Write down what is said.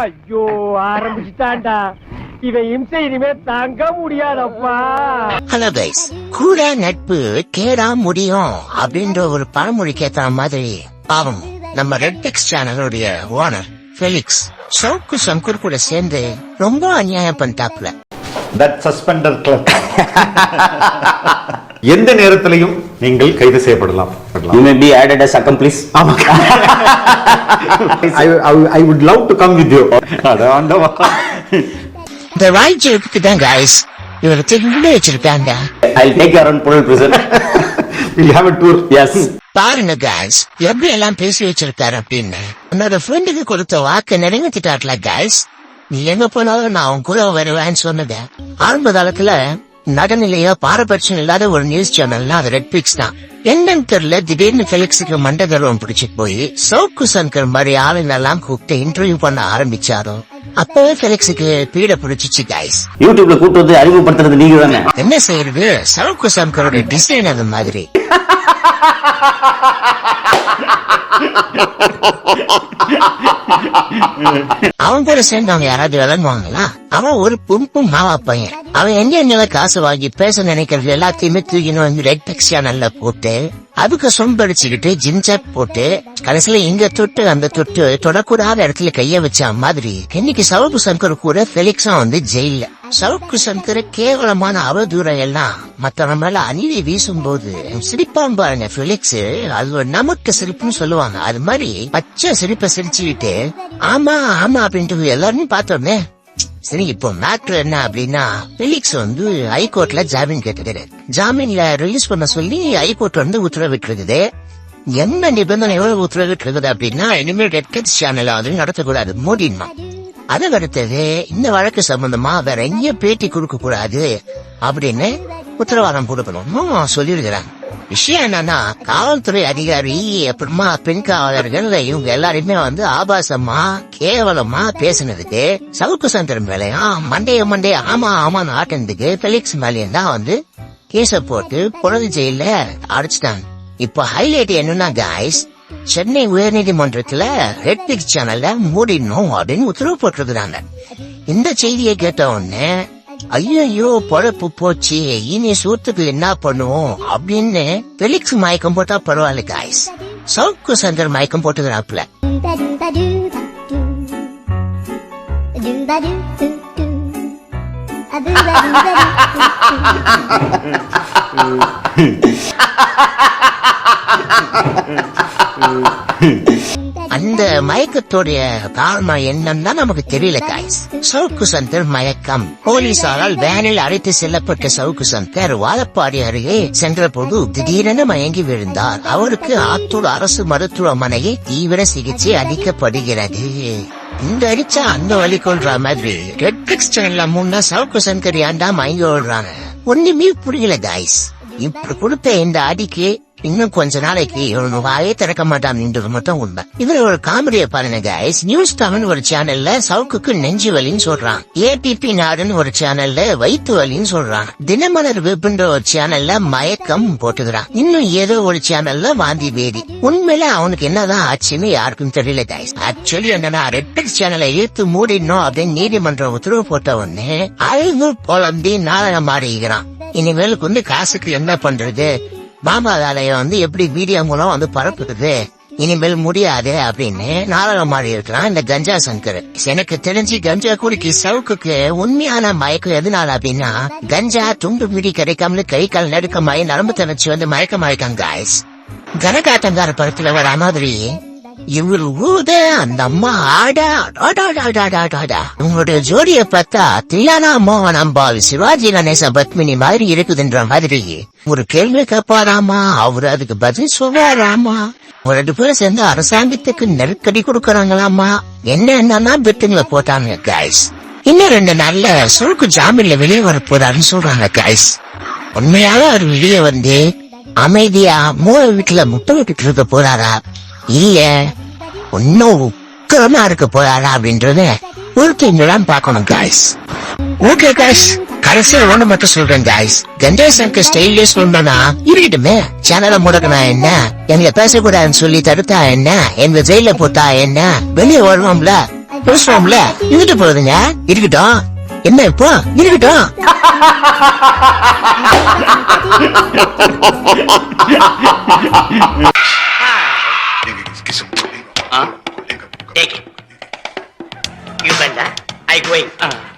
ஐயோ ஆரம்பிச்சுட்டான்டா. இவன் இம்சை இனிமே தாங்க முடியாதப்பா. ஹலோ கைஸ் கூட நட்பு கேடா முடியும் அப்படின்ற ஒரு பழமொழிக்கு ஏத்த மாதிரி. பாவம் நம்ம ரெட் டெக்ஸ் சேனலுடைய ஓனர் ஃபெலிக்ஸ் சவுக்கு சங்கர் கூட சேர்ந்து ரொம்ப அநியாயம் பண்ணிட்டாப்ல தட் சஸ்பெண்டர் கிளப் எந்த நேரத்திலையும் நீங்கள் கைது செய்யப்படலாம். You may be added as accomplice. I would love to come with you அதாண்டவா இந்த ராய்ஜிக்கு தான் கைஸ் இவர் திரும்ப வச்சிருக்காங்க. I'll take you around Pune prison. Will have a tour Yes. பாருங்க கைஸ் எப்படி எல்லாம் பேசி வச்சிருக்காரு அப்படின்னு. என்னோட ஃப்ரெண்டுக்கு கொடுத்த வாக்கு நிறைவேற்றிட்டார்ல கைஸ் நீ எங்க போனாலும் நான் உன் கூட வருவேன்னு சொன்னது. ஆரம்ப காலத்துல நடுநிலையா பாரபட்சம் இல்லாத ஒரு நியூஸ் சேனல்னா அது ரெட் பிக்ஸ் தான். என்னன்னு தெரியல திடீர்னு ஃபெலிக்ஸுக்கு மண்டகர்வம் பிடிச்சிட்டு போய் சவுக்கு சங்கர் மாதிரி எல்லாம் கூப்பிட்டு இன்டர்வியூ பண்ண ஆரம்பிச்சாரோ? அப்பவே ஃபெலிக்ஸுக்கு பீட பிடிச்சிச்சு கைஸ் யூடியூப்ல கூட்டு வந்து அறிமுகப்படுத்துறது நீங்க தானே என்ன செய்யறது? சவுக்கு சங்கரோட டிசைன் அது மாதிரி. அவன் கூட சேர்ந்தவங்க யாராவது விளங்குவாங்களா? அவன் ஒரு பும்பும் மாவா பையன். அவன் எங்க என்ன காசு வாங்கி பேச நினைக்கிறது எல்லாத்தையுமே தூக்கின்னு வந்து ரெட் டெக்ஸ் நல்லா போட்டு அதுக்கு சொம்படிச்சுக்கிட்டு ஜின்சாட் போட்டு கடைசியில இங்க தொட்டு அந்த தொட்டு தொடக்கூடாத இடத்துல கைய வச்ச மாதிரி இன்னைக்கு சவுக்கு சங்கர் கூட பெலிக்ஸா வந்து ஜெயில சவுக்கு சந்திர கேவலமான அவதூறம் எல்லாம் மத்தவங்க மேல அநீதி வீசும் போது சிரிப்பான் பாருங்க பிலிக்ஸ் அது ஒரு நமக்கு சிரிப்புன்னு சொல்லுவாங்க. அது மாதிரி பச்சை சிரிப்பை சிரிச்சுக்கிட்டு ஆமா ஆமா அப்படின்ட்டு எல்லாரும் பார்த்தோமே. சரி இப்போ மேட்ரு என்ன அப்படின்னா பிலிக்ஸ் வந்து ஹைகோர்ட்ல ஜாமீன் கேட்டுக்கிறது ஜாமீன்ல ரிலீஸ் பண்ண சொல்லி ஹைகோர்ட் வந்து உத்தரவிட்டிருக்குது. என்ன நிபந்தனையோட உத்தரவிட்டிருக்குது அப்படின்னா இனிமேல் ரெட் கட்ஸ் சேனல் வந்து நடத்தக்கூடாது. மூடிடணும் அதை அடுத்தது இந்த வழக்கு சம்பந்தமா வேற எங்கேயும் பேட்டி கொடுக்க கூடாது அப்படின்னு உத்தரவாதம் கொடுக்கணும் சொல்லியிருக்கிறாங்க விஷயம் என்னன்னா காவல்துறை அதிகாரி அப்புறமா பெண் காவலர்கள் இவங்க எல்லாருமே வந்து ஆபாசமா கேவலமா பேசினதுக்கு சவுக்கு சந்திரன் மேலையும் மண்டைய மண்டைய ஆமா ஆமான்னு ஆட்டினதுக்கு பெலிக்ஸ் மேலேயும் தான் வந்து கேஸ போட்டு புனது ஜெயில அடைச்சிட்டாங்க. இப்போ ஹைலைட் என்னன்னா கைஸ் சென்னை உயர்நீதிமன்றத்துல ரெட்பிக்ஸ் சேனல்ல மூடிடணும் அப்படின்னு உத்தரவு போட்டிருக்கிறாங்க. இந்த செய்தியை கேட்ட உடனே ஐயோ பொழப்பு போச்சு. இனி சூத்துக்கு என்ன பண்ணுவோம்? அப்படின்னு பெலிக்ஸ் மயக்கம் போட்டா பரவாயில்ல காய்ஸ் சவுக்கு சங்கர் மயக்கம் போட்டுக்கிறாப்ல அந்த மயக்கத்துடைய காரணம் என்னன்னா நமக்கு தெரியல காய்ஸ் சவுக்கு சந்தர் மயக்கம். போலீசாரால் வேனில் அழைத்து செல்லப்பட்ட சவுக்கு சந்தர் வாழப்பாடி அருகே சென்றபோது திடீரென மயங்கி விழுந்தார். அவருக்கு ஆத்தூர் அரசு மருத்துவமனையில் தீவிர சிகிச்சை அளிக்கப்படுகிறது. இந்த அடிச்சா அந்த வழி கொள்ற மாதிரி நெட்ஃபிளிக்ஸ் சேனல்ல முன்னா சவுக்கு சங்கர் ஏன்டா மயங்கி விடுறாங்க ஒண்ணுமே புரியல காய்ஸ் இப்படி கொடுத்த இந்த அடிக்கு இன்னும் கொஞ்ச நாளைக்கு இவனு வாயே திறக்க மாட்டான்ன்றது மட்டும் உண்மை. இவர் ஒரு காமெடியை பாருங்க கைஸ் நியூஸ் தமிழ் ஒரு சேனல்ல சவுக்குக்கு நெஞ்சு வலின்னு சொல்றான். ஏடிபி நாடுன்னு ஒரு சேனல்ல வயிற்று வலின்னு சொல்றான். தினமலர் வெப்புன்ற ஒரு சேனல்ல மயக்கம் போட்டுக்கிறான். இன்னும் ஏதோ ஒரு சேனல்ல வாந்தி வேதி. உண்மையில அவனுக்கு என்னதான் ஆச்சுன்னு யாருக்கும் தெரியல கைஸ் ஆக்சுவலி என்னன்னா ரெட் சேனலை இழுத்து மூடிடணும் அப்படின்னு நீதிமன்றம் உத்தரவு போட்ட உடனே அழிவு புலம்பி நாடகம் மாறிக்கிறான் இனிமேலுக்கு வந்து காசுக்கு என்ன பண்றது? மாமா வேலையை வந்து எப்படி வீடியோ மூலம் வந்து பரப்புறது? இனிமேல் முடியாது அப்படின்னு நாடகம் மாறி இருக்கலாம் இந்த கஞ்சா சங்கர். எனக்கு தெரிஞ்சு கஞ்சா குடிக்கு சவுக்குக்கு உண்மையான மயக்கம் எதனால அப்படின்னா கஞ்சா துண்டு பிடி கிடைக்காமல கை கால் நடுக்கமாயி நரம்பு தனச்சு வந்து மயக்கம் ஆயிட்டாங்க கனகாட்டங்கார கனகாத்தங்கார படத்துல வர மாதிரி இவர் ஊத அந்த அம்மா ஆடா உங்களுடைய ஜோடிய பார்த்தா தில்லானா மோகன் அம்பாள் சிவாஜி கணேச பத்மினி மாதிரி இருக்குதுன்ற மாதிரி ஒரு கேள்வி கேட்பாராமா? அவர் அதுக்கு பதில் சொல்வாராமா? ஒரு ரெண்டு பேரும் சேர்ந்து அரசாங்கத்துக்கு நெருக்கடி கொடுக்கறாங்களாமா? என்ன என்னன்னா பெட்டுங்களை போட்டாங்க கைஸ் இன்னும் ரெண்டு நாள்ல சுருக்கு ஜாமீன்ல வெளியே வர போறாருன்னு சொல்றாங்க கைஸ் உண்மையாக அவர் வெளியே வந்து அமைதியா மூளை வீட்டுல முட்டை விட்டுட்டு இருக்க போறாரா? இல்ல இன்னும் உக்கரமா இருக்க போறாரா அப்படின்றத ஒருத்தங்களாம் பார்க்கணும் காய்ஸ் ஓகே காய்ஸ் கடைசியா ஒண்ணு மட்டும் சொல்றேன் காய்ஸ் கணேஷ் சங்கர் ஸ்டைலே சொல்லணும்னா இருக்கட்டுமே சேனலை முடக்கினா என்ன? எங்களை பேசக்கூடாதுன்னு சொல்லி தடுத்தா என்ன? எங்களை ஜெயில போட்டா என்ன? வெளியே வருவோம்ல? பேசுவோம்ல? இருந்துட்டு போகுதுங்க. இருக்கட்டும். என்ன இப்போ? இருக்கட்டும். Take it. You, Benda. I going. Uh.